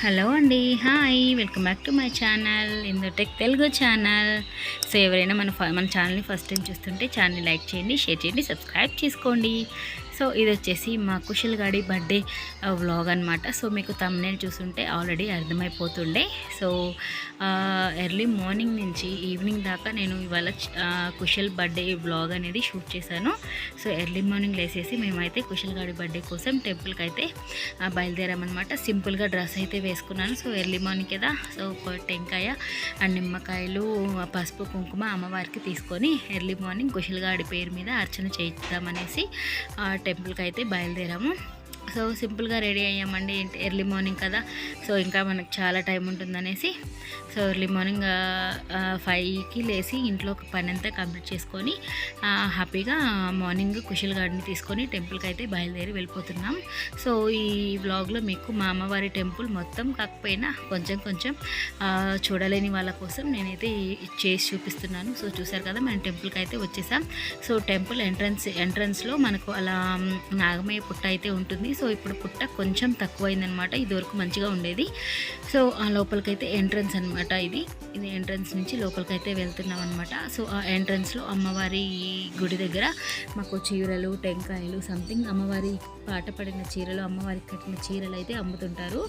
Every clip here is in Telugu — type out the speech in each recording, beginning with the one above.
హలో అండి. Hi. Welcome back to my channel. Indu tech Telugu channel. So ఎవరైనా మన ఫ- మన ఛానల్ని ఫస్ట్ టైం చూస్తుంటే ఛానల్ని లైక్ చేయండి షేర్ చేయండి సబ్స్క్రైబ్ చేసుకోండి. సో ఇది వచ్చేసి మా కుశల్ గాడి బర్త్డే వ్లాగ్ అనమాట సో మీకు తమ్నేల్ చూస్తుంటే ఆల్రెడీ అర్థమైపోతుండే. సో ఎర్లీ మార్నింగ్ నుంచి ఈవినింగ్ దాకా నేను ఇవాళ కుశల్ బర్త్డే వ్లాగ్ అనేది షూట్ చేశాను. సో ఎర్లీ మార్నింగ్ లేసేసి మేమైతే కుశల్ గాడి బర్త్డే కోసం టెంపుల్కి అయితే బయలుదేరామన్నమాట సింపుల్గా డ్రెస్ అయితే వేసుకున్నాను. సో ఎర్లీ మార్నింగ్ కదా. సో టెంకాయ అండ్ నిమ్మకాయలు పసుపు కుంకుమ అమ్మవారికి తీసుకొని ఎర్లీ మార్నింగ్ కుశలగాడి పేరు మీద అర్చన చేయిద్దామనేసి టెంపుల్కి అయితే బయలుదేరాము. సో సింపుల్గా రెడీ అయ్యామండి ఎర్లీ మార్నింగ్ కదా. సో ఇంకా మనకు చాలా టైం ఉంటుందనేసి సో ఎర్లీ మార్నింగ్ ఫైవ్కి లేచి ఇంట్లో ఒక పని అంతా కంప్లీట్ చేసుకొని హ్యాపీగా మార్నింగ్ కుషల్ గార్డెన్ తీసుకొని టెంపుల్కి అయితే బయలుదేరి వెళ్ళిపోతున్నాం. సో ఈ వ్లాగ్లో మీకు మా అమ్మవారి టెంపుల్ మొత్తం కాకపోయినా కొంచెం కొంచెం చూడలేని వాళ్ళ కోసం నేనైతే చేసి చూపిస్తున్నాను. సో చూసారు కదా మనం టెంపుల్కి అయితే వచ్చేసాం. సో టెంపుల్ ఎంట్రన్స్ ఎంట్రన్స్లో మనకు అలా నాగమయ్య పుట్ట అయితే ఉంటుంది. సో ఇప్పుడు పుట్ట కొంచెం తక్కువైందనమాట. ఇదివరకు మంచిగా ఉండేది. సో ఆ లోపలికైతే ఎంట్రన్స్ అనమాట ఇది. ఇది ఎంట్రన్స్ నుంచి లోపలికైతే వెళ్తున్నాం అనమాట సో ఆ ఎంట్రన్స్లో అమ్మవారి గుడి దగ్గర మాకు చీరలు టెంకాయలు సంథింగ్ అమ్మవారి పాట పడిన చీరలు అమ్మవారికి కట్టిన చీరలు అయితే అమ్ముతుంటారు.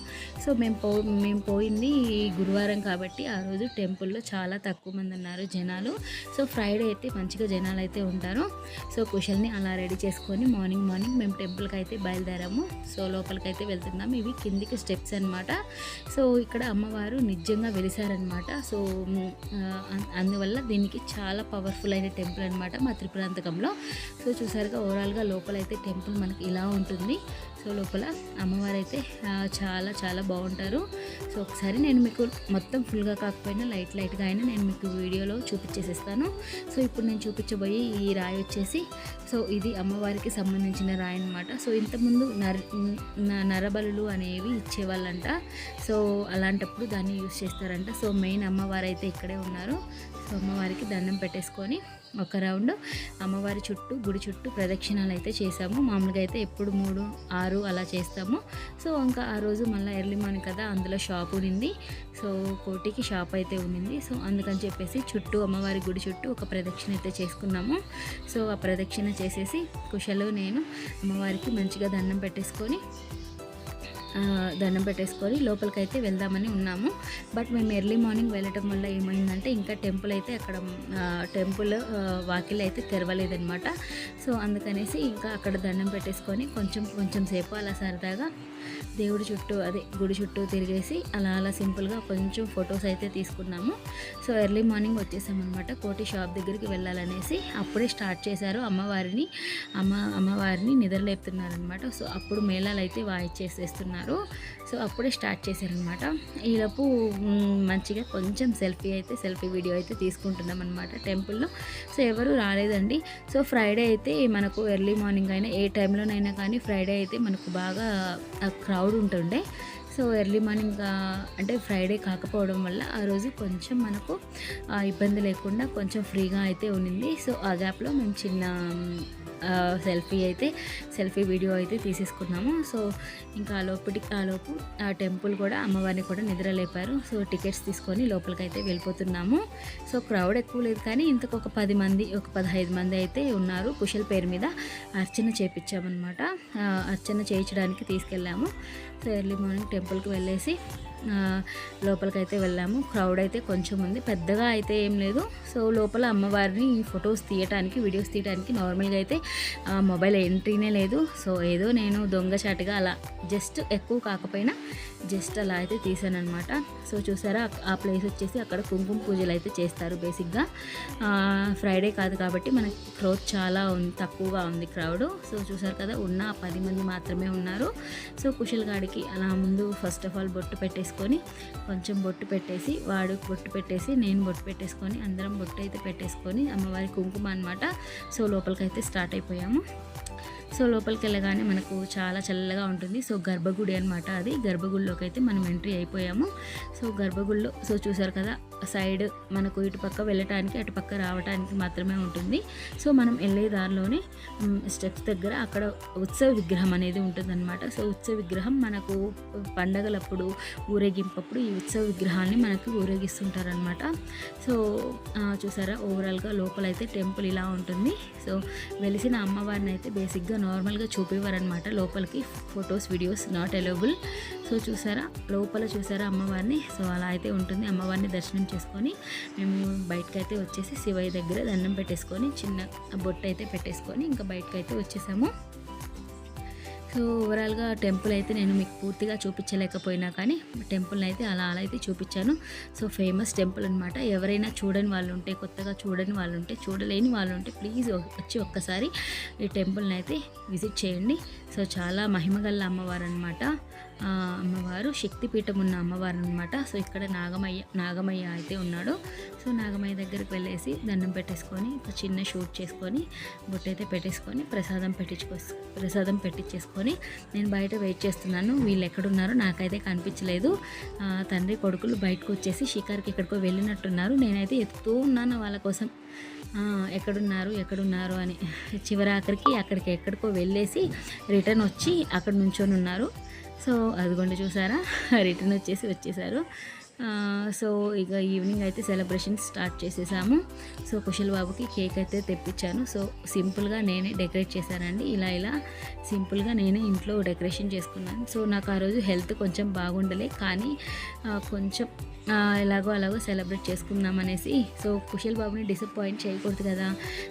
సో మేము పో మేము పోయింది గురువారం కాబట్టి ఆ రోజు టెంపుల్లో చాలా తక్కువ మంది ఉన్నారు జనాలు. సో ఫ్రైడే అయితే మంచిగా జనాలు అయితే ఉంటారు. సో కుషల్ని అలా రెడీ చేసుకొని మార్నింగ్ మార్నింగ్ మేము టెంపుల్కి అయితే బయలుదేరాము. సో లోపలికి అయితే వెళ్తున్నాము ఇవి కిందికి స్టెప్స్ అన్నమాట. సో ఇక్కడ అమ్మవారు నిజంగా వెలిసారనమాట సో అందువల్ల దీనికి చాలా పవర్ఫుల్ అయిన టెంపుల్ అనమాట మా త్రిపురాంతకంలో. సో చూసారుగా ఓవరాల్గా లోపల అయితే టెంపుల్ మనకి ఇలా ఉంటుంది ఉంటుంది. సో లోపల అమ్మవారు అయితే చాలా చాలా బాగుంటారు. సో ఒకసారి నేను మీకు మొత్తం ఫుల్గా కాకపోయినా లైట్ లైట్గా అయినా నేను మీకు వీడియోలో చూపించేసేస్తాను. సో ఇప్పుడు నేను చూపించబోయే ఈ రాయి వచ్చేసి సో ఇది అమ్మవారికి సంబంధించిన రాయి అనమాట సో ఇంతకుముందు నర నరబలులు అనేవి ఇచ్చేవాళ్ళంట. సో అలాంటప్పుడు దాన్ని యూస్ చేస్తారంట. సో మెయిన్ అమ్మవారు అయితే ఇక్కడే ఉన్నారు. సో అమ్మవారికి దండం పెట్టేసుకొని ఒక రౌండ్. అమ్మవారి చుట్టూ గుడి చుట్టూ ప్రదక్షిణాలు అయితే చేసాము మామూలుగా అయితే ఎప్పుడు మూడు ఆరు అలా చేస్తాము. సో ఇంకా ఆ రోజు మళ్ళీ ఎర్లీ మార్నింగ్ కదా అందులో షాప్ ఉండింది సో కోటికి షాప్ అయితే ఉండింది సో అందుకని చెప్పేసి చుట్టూ అమ్మవారి గుడి చుట్టూ ఒక ప్రదక్షిణ అయితే చేసుకున్నాము. సో ఆ ప్రదక్షిణ చేసేసి కుషలు నేను అమ్మవారికి మంచిగా దండం పెట్టేసుకొని దండం పెట్టేసుకొని లోపలికైతే వెళ్దామని ఉన్నాము. బట్ మేము ఎర్లీ మార్నింగ్ వెళ్ళటం వల్ల ఏమైందంటే ఇంకా టెంపుల్ అయితే అక్కడ టెంపుల్ వాకిల్ అయితే తెరవలేదనమాట సో అందుకనేసి ఇంకా అక్కడ దండం పెట్టేసుకొని కొంచెం కొంచెం సేపు అలా సరదాగా దేవుడి చుట్టూ అదే గుడి చుట్టూ తిరిగేసి అలా అలా సింపుల్గా కొంచెం ఫొటోస్ అయితే తీసుకున్నాము. సో ఎర్లీ మార్నింగ్ వచ్చేసామన్నమాట. కోటి షాప్ దగ్గరికి వెళ్ళాలనేసి అప్పుడే స్టార్ట్ చేశారు అమ్మవారిని. అమ్మ అమ్మవారిని నిద్రలేపుతున్నారనమాట సో అప్పుడు మేళాలు అయితే వాయిచ్చేసేస్తున్నారు. సో అప్పుడే స్టార్ట్ చేశారనమాట ఈలోపు మంచిగా కొంచెం సెల్ఫీ అయితే సెల్ఫీ వీడియో అయితే తీసుకుంటున్నాం అనమాట టెంపుల్లో. సో ఎవరు రాలేదండి. సో ఫ్రైడే అయితే మనకు ఎర్లీ మార్నింగ్ అయినా ఏ టైంలోనైనా కానీ ఫ్రైడే అయితే మనకు బాగా క్రౌడ్ ఉంటుండే. సో ఎర్లీ మార్నింగ్ అంటే ఫ్రైడే కాకపోవడం వల్ల ఆ రోజు కొంచెం మనకు ఇబ్బంది లేకుండా కొంచెం ఫ్రీగా అయితే ఉన్నింది సో ఆ గ్యాప్లో మేము చిన్న సెల్ఫీ అయితే సెల్ఫీ వీడియో అయితే తీసేసుకున్నాము. సో ఇంకా ఆ లోపటి ఆ లోపు ఆ టెంపుల్ కూడా అమ్మవారిని కూడా నిద్ర లేపారు. సో టికెట్స్ తీసుకొని లోపలికైతే వెళ్ళిపోతున్నాము. సో క్రౌడ్ ఎక్కువ లేదు కానీ ఇంతకు ఒక పది మంది ఒక పదహైదు మంది అయితే ఉన్నారు. కుశల్ పేరు మీద అర్చన చేయించామన్నమాట అర్చన చేయించడానికి తీసుకెళ్ళాము. సో ఎర్లీ మార్నింగ్ టెంపుల్కి వెళ్ళేసి లోపలికైతే వెళ్ళాము. క్రౌడ్ అయితే కొంచెం ఉంది. పెద్దగా అయితే ఏం లేదు. సో లోపల అమ్మవారిని ఫొటోస్ తీయటానికి వీడియోస్ తీయటానికి నార్మల్గా అయితే ఆ, మొబైల్ ఎంట్రీనే లేదు. సో ఏదో నేను దొంగచాటుగా అలా జస్ట్ ఎక్కువ కాకపోయినా జస్ట్ అలా అయితే తీసాను అనమాట సో చూసారా ఆ ప్లేస్ వచ్చేసి అక్కడ కుంకుమ పూజలు అయితే చేస్తారు బేసిక్గా. ఫ్రైడే కాదు కాబట్టి మనకి క్రౌడ్ చాలా ఉంది తక్కువగా ఉంది క్రౌడ్. సో చూసారు కదా ఉన్న పది మంది మాత్రమే ఉన్నారు. సో కుశల్ గాడికి అలా ముందు ఫస్ట్ ఆఫ్ ఆల్ బొట్టు పెట్టేసుకొని కొంచెం బొట్టు పెట్టేసి వాడు బొట్టు పెట్టేసి నేను బొట్టు పెట్టేసుకొని అందరం బొట్టు అయితే పెట్టేసుకొని అమ్మవారి కుంకుమ అనమాట సో లోపలికైతే స్టార్ట్ అయిపోయాము. సో లోపలికి వెళ్ళగానే మనకు చాలా చల్లగా ఉంటుంది. సో గర్భగుడి అనమాట అది. గర్భగుడిలోకి అయితే మనం ఎంట్రీ అయిపోయాము. సో గర్భగుడిలో సో చూసారు కదా సైడ్ మనకు ఇటు పక్క వెళ్ళటానికి అటు పక్క రావడానికి మాత్రమే ఉంటుంది. సో మనం వెళ్ళే దారిలోనే స్టెప్స్ దగ్గర అక్కడ ఉత్సవ విగ్రహం అనేది ఉంటుందన్నమాట. సో ఉత్సవ విగ్రహం మనకు పండగలప్పుడు ఊరేగింపప్పుడు ఈ ఉత్సవ విగ్రహాన్ని మనకు ఊరేగిస్తుంటారనమాట సో చూసారా ఓవరాల్గా లోపలైతే టెంపుల్ ఇలా ఉంటుంది. సో వెలిసిన అమ్మవారిని అయితే బేసిక్గా నార్మల్గా చూపేవారనమాట లోపలికి photos videos not available. So చూసారా? లోపల చూసారా అమ్మవారిని? సో అలా అయితే ఉంటుంది. అమ్మవారిని దర్శనం చేసుకొని మేము బయటకైతే అయితే వచ్చేసి శివయ్య దగ్గర దండం పెట్టేసుకొని చిన్న బొట్టు అయితే పెట్టేసుకొని ఇంకా బయటకైతే వచ్చేసాము. సో ఓవరాల్గా టెంపుల్ అయితే నేను మీకు పూర్తిగా చూపించలేకపోయినా కానీ టెంపుల్ని అయితే అలా అలా అయితే చూపించాను. సో ఫేమస్ టెంపుల్ అనమాట ఎవరైనా చూడని వాళ్ళు ఉంటే కొత్తగా చూడని వాళ్ళు ఉంటే చూడలేని వాళ్ళు ఉంటే ప్లీజ్ వచ్చి ఒక్కసారి ఈ టెంపుల్ని అయితే విజిట్ చేయండి. సో చాలా మహిమగల్ల అమ్మవారు అనమాట అమ్మవారు శక్తిపీఠం ఉన్న అమ్మవారు అనమాట సో ఇక్కడ నాగమయ్య నాగమయ్య అయితే ఉన్నాడు. సో నాగమయ్య దగ్గరికి వెళ్ళేసి దండం పెట్టేసుకొని ఒక చిన్న షూట్ చేసుకొని బొట్టు అయితే పెట్టేసుకొని ప్రసాదం పెట్టించుకో ప్రసాదం పెట్టించేసుకొని నేను బయట వెయిట్ చేస్తున్నాను. వీళ్ళు ఎక్కడున్నారో నాకైతే కనిపించలేదు. తండ్రి కొడుకులు బయటకు వచ్చేసి షికార్కి ఎక్కడికో వెళ్ళినట్టున్నారు. నేనైతే ఎత్తుతూ ఉన్నాను వాళ్ళ కోసం. ఎక్కడున్నారు ఎక్కడున్నారు అని. చివరి ఆఖరికి అక్కడికి ఎక్కడికో వెళ్ళేసి రిటర్న్ వచ్చి అక్కడ నుంచొని ఉన్నారు. సో అదిగోండి చూసారా? రిటర్న్ వచ్చేసి వచ్చేసారు. సో ఇక ఈవినింగ్ అయితే సెలబ్రేషన్ స్టార్ట్ చేసేసాము. సో కుశల్ బాబుకి కేక్ అయితే తెప్పించాను. సో సింపుల్గా నేనే డెకరేట్ చేశానండి. ఇలా ఇలా సింపుల్గా నేనే ఇంట్లో డెకరేషన్ చేసుకున్నాను. సో నాకు ఆ రోజు హెల్త్ కొంచెం బాగుండలే. కానీ కొంచెం ఎలాగో అలాగో సెలబ్రేట్ చేసుకుందాం అనేసి. సో కుశల్ బాబుని డిసప్పాయింట్ చేయకూడదు కదా.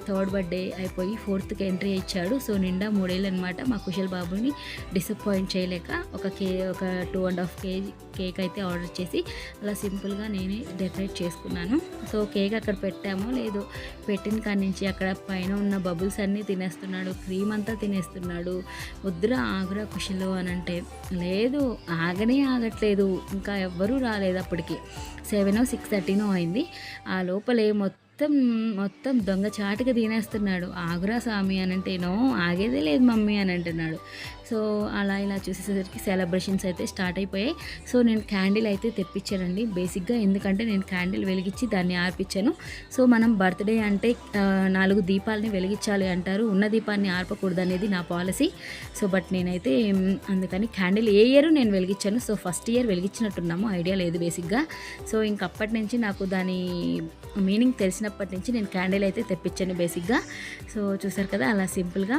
థర్డ్ బర్త్డే అయిపోయి ఫోర్త్కి ఎంట్రీ ఇచ్చాడు. సో నిండా మూడేళ్ళు అనమాట మా కుశల్ బాబుని డిసప్పాయింట్ చేయలేక ఒక కే ఒక two and half KG cake అయితే ఆర్డర్ చేసి అలా సింపుల్గా నేనే డెకరేట్ చేసుకున్నాను. సో కేక్ అక్కడ పెట్టామో లేదు పెట్టిన కాడి నుంచి అక్కడ పైన ఉన్న బబుల్స్ అన్నీ తినేస్తున్నాడు. క్రీమ్ అంతా తినేస్తున్నాడు. వద్దురా ఆగురా కుషిలో అని అంటే లేదు ఆగనే ఆగట్లేదు. ఇంకా ఎవ్వరూ రాలేదు అప్పటికి. సెవెనో సిక్స్ థర్టీనో అయింది. ఆ లోపలే మొత్తం మొత్తం దొంగ చాటుగా తినేస్తున్నాడు. ఆగురా స్వామి అని అంటే నో ఆగేదే లేదు మమ్మీ అని అంటున్నాడు. సో అలా ఇలా చూసేసరికి సెలబ్రేషన్స్ అయితే స్టార్ట్ అయిపోయాయి. సో నేను క్యాండిల్ అయితే తెప్పించానండి. బేసిక్గా ఎందుకంటే నేను క్యాండిల్ వెలిగించి దాన్ని ఆర్పించాను. సో మనం బర్త్డే అంటే నాలుగు దీపాలని వెలిగించాలి అంటారు. ఉన్న దీపాన్ని ఆర్పకూడదు అనేది నా పాలసీ. సో బట్ నేనైతే అందుకని క్యాండిల్ ఏ ఇయర్ నేను వెలిగించాను. సో ఫస్ట్ ఇయర్ వెలిగించినట్టున్నాము. ఐడియా లేదు బేసిక్గా. సో ఇంక అప్పటి నుంచి నాకు దాని మీనింగ్ తెలిసినప్పటి నుంచి నేను క్యాండిల్ అయితే తెప్పించాను బేసిక్గా. సో చూసారు కదా అలా సింపుల్గా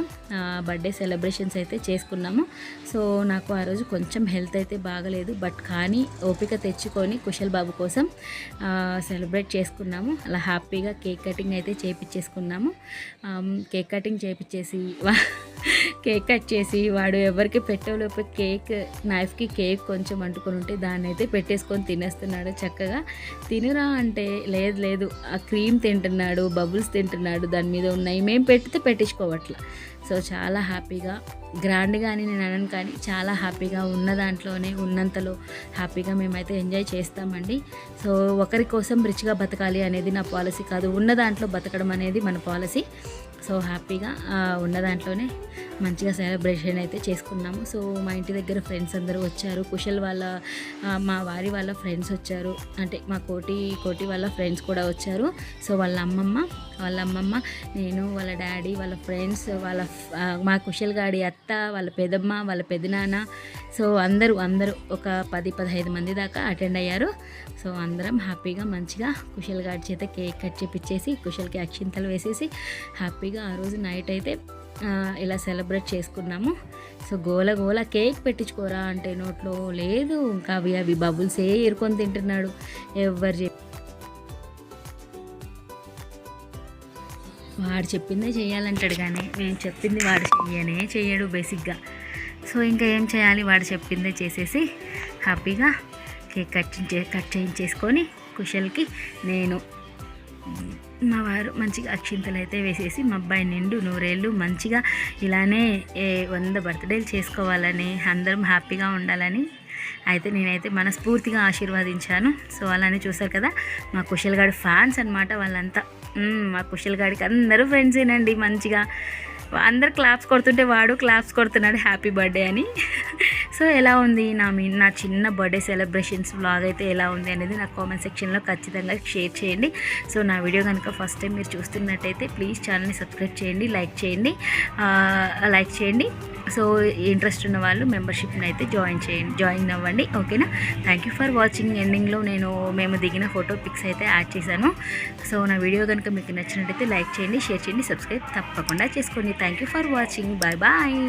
బర్త్డే సెలబ్రేషన్స్ అయితే చేసుకున్నాను. చేసుకున్నాము సో నాకు ఆ రోజు కొంచెం హెల్త్ అయితే బాగలేదు. బట్ కానీ ఓపిక తెచ్చుకొని కుశల్ బాబు కోసం సెలబ్రేట్ చేసుకున్నాము. అలా హ్యాపీగా కేక్ కటింగ్ అయితే చేపించేసుకున్నాము కేక్ కటింగ్ చేపించేసి వా- కేక్ కట్ చేసి వాడు ఎవరికి పెట్టేలోపు కేక్ నైఫ్కి కేక్ కొంచెం అంటుకొని ఉంటే దాన్ని అయితే పెట్టేసుకొని తినేస్తున్నాడు చక్కగా. తినురా అంటే లేదు లేదు. ఆ క్రీమ్ తింటున్నాడు బబుల్స్ తింటున్నాడు దాని మీద ఉన్నాయి. మేము పెట్టితే పెట్టించుకోవట్లా. సో చాలా హ్యాపీగా గ్రాండ్గా అని నేను అనను కానీ చాలా హ్యాపీగా ఉన్న దాంట్లోనే ఉన్నంతలో హ్యాపీగా మేమైతే ఎంజాయ్ చేస్తామండి. సో ఒకరి కోసం రిచ్గా బతకాలి అనేది నా పాలసీ కాదు. ఉన్న దాంట్లో బతకడం అనేది మన పాలసీ. సో హ్యాపీగా ah, ఉన్న దాంట్లోనే. మంచిగా సెలబ్రేషన్ అయితే చేసుకున్నాము. సో మా ఇంటి దగ్గర ఫ్రెండ్స్ అందరూ వచ్చారు. కుశల్ వాళ్ళ మా వారి వాళ్ళ ఫ్రెండ్స్ వచ్చారు. అంటే మా కోటి కోటి వాళ్ళ ఫ్రెండ్స్ కూడా వచ్చారు. సో వాళ్ళ అమ్మమ్మ వాళ్ళ అమ్మమ్మ నేను వాళ్ళ డాడీ వాళ్ళ ఫ్రెండ్స్ వాళ్ళ మా కుశల్ గాడి అత్త వాళ్ళ పెదమ్మ వాళ్ళ పెదనాన్న. సో అందరూ అందరూ ఒక పది పదహైదు మంది దాకా అటెండ్ అయ్యారు. సో అందరం హ్యాపీగా మంచిగా కుశల్ గాడి చేత కేక్ కట్ చేపించేసి కుశల్కి అక్షింతలు వేసేసి హ్యాపీగా ఆ రోజు నైట్ అయితే ఇలా సెలబ్రేట్ చేసుకున్నాము. సో గోల గోల కేక్ పెట్టించుకోరా అంటే నోట్లో లేదు. ఇంకా అవి అవి బబుల్సే ఏరుకొని తింటున్నాడు. ఎవరు చెప్ వాడు చెప్పిందే చేయాలంటాడు కానీ నేను చెప్పింది వాడు చెయ్యనే చెయ్యడు బేసిక్గా. సో ఇంకా ఏం చేయాలి? వాడు చెప్పిందే చేసేసి హ్యాపీగా కేక్ కట్ కట్ చేయించేసుకొని కుషల్కి నేను మా వారు మంచిగా అక్షింతలు అయితే వేసేసి మా అబ్బాయి నిండు నూరేళ్ళు మంచిగా ఇలానే ఏ వంద బర్త్డేలు చేసుకోవాలని అందరం హ్యాపీగా ఉండాలని అయితే నేనైతే మనస్ఫూర్తిగా ఆశీర్వదించాను. సో అలానే చూసారు కదా మా కుశల్గాడి ఫ్యాన్స్ అనమాట వాళ్ళంతా. మా కుశల్గాడికి అందరూ అందరూ ఫ్రెండ్సేనండి మంచిగా. అందరు క్లాప్స్ కొడుతుంటే వాడు క్లాప్స్ కొడుతున్నాడు హ్యాపీ బర్త్డే అని. సో ఎలా ఉంది నా మీ నా చిన్న బర్త్డే సెలబ్రేషన్స్ బ్లాగ్ అయితే ఎలా ఉంది అనేది నాకు కామెంట్ సెక్షన్లో ఖచ్చితంగా షేర్ చేయండి. సో నా వీడియో కనుక ఫస్ట్ టైం మీరు చూస్తున్నట్టయితే ప్లీజ్ ఛానల్ని సబ్స్క్రైబ్ చేయండి లైక్ చేయండి లైక్ చేయండి. సో ఇంట్రెస్ట్ ఉన్న వాళ్ళు మెంబర్షిప్ని అయితే జాయిన్ చేయండి జాయిన్ అవ్వండి ఓకేనా? థ్యాంక్ యూ ఫర్ వాచింగ్ ఎండింగ్లో నేను మేము దిగిన ఫోటో పిక్స్ అయితే యాడ్ చేశాను. సో నా వీడియో కనుక మీకు నచ్చినట్టయితే లైక్ చేయండి షేర్ చేయండి సబ్స్క్రైబ్ తప్పకుండా చేసుకోండి. Thank you for watching bye bye